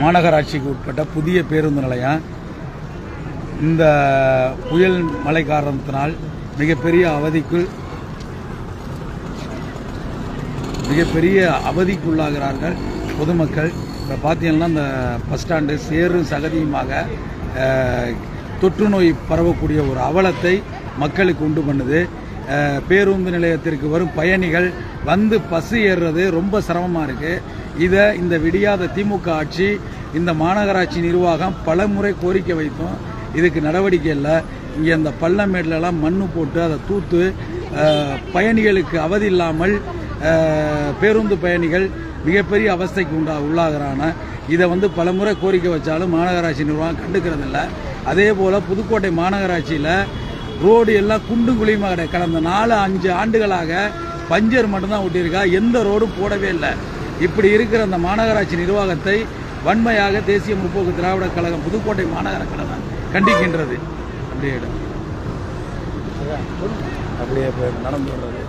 மாநகராட்சிக்கு உட்பட்ட புதிய பேருந்து நிலையம் இந்த புயல் மழை காரணத்தினால் மிகப்பெரிய அவதிக்குள் மிகப்பெரிய அவதிக்குள்ளாகிறார்கள் பொதுமக்கள். இப்போ பார்த்தீங்கன்னா இந்த பஸ் ஸ்டாண்டு சேரும் சகதியுமாக தொற்று நோய் பரவக்கூடிய ஒரு அவலத்தை மக்களுக்கு உண்டு பண்ணுது. பேருந்து நிலையத்திற்கு வரும் பயணிகள் வந்து பஸ் ஏறுறது ரொம்ப சிரமமாக இருக்குது இதை இந்த விடியாத திமுக ஆட்சி இந்த மாநகராட்சி நிர்வாகம் பல முறை கோரிக்கை வைத்தோம். இதுக்கு நடவடிக்கை இல்லை. இங்கே அந்த பள்ளமேட்லலாம் மண்ணு போட்டு அதை தூத்து பயணிகளுக்கு அவதி இல்லாமல் பேருந்து பயணிகள் மிகப்பெரிய அவஸ்தைக்கு உண்டா உள்ளாகிறான. இதை வந்து பலமுறை கோரிக்கை வச்சாலும் மாநகராட்சி நிர்வாகம் கண்டுக்கிறதில்ல. அதே போல் புதுக்கோட்டை மாநகராட்சியில் ரோடு எல்லாம் குண்டும் குழியுமா கிடையாது கடந்த நாலு அஞ்சு ஆண்டுகளாக பஞ்சர் மட்டும்தான் ஒட்டியிருக்கா. எந்த ரோடும் போடவே இல்லை. இப்படி இருக்கிற அந்த மாநகராட்சி நிர்வாகத்தை வன்மையாக தேசிய முற்போக்கு திராவிட கழகம் புதுக்கோட்டை மாநகர கழகம் கண்டிக்கின்றது. அப்படியே அப்படியே நடந்து வர்றது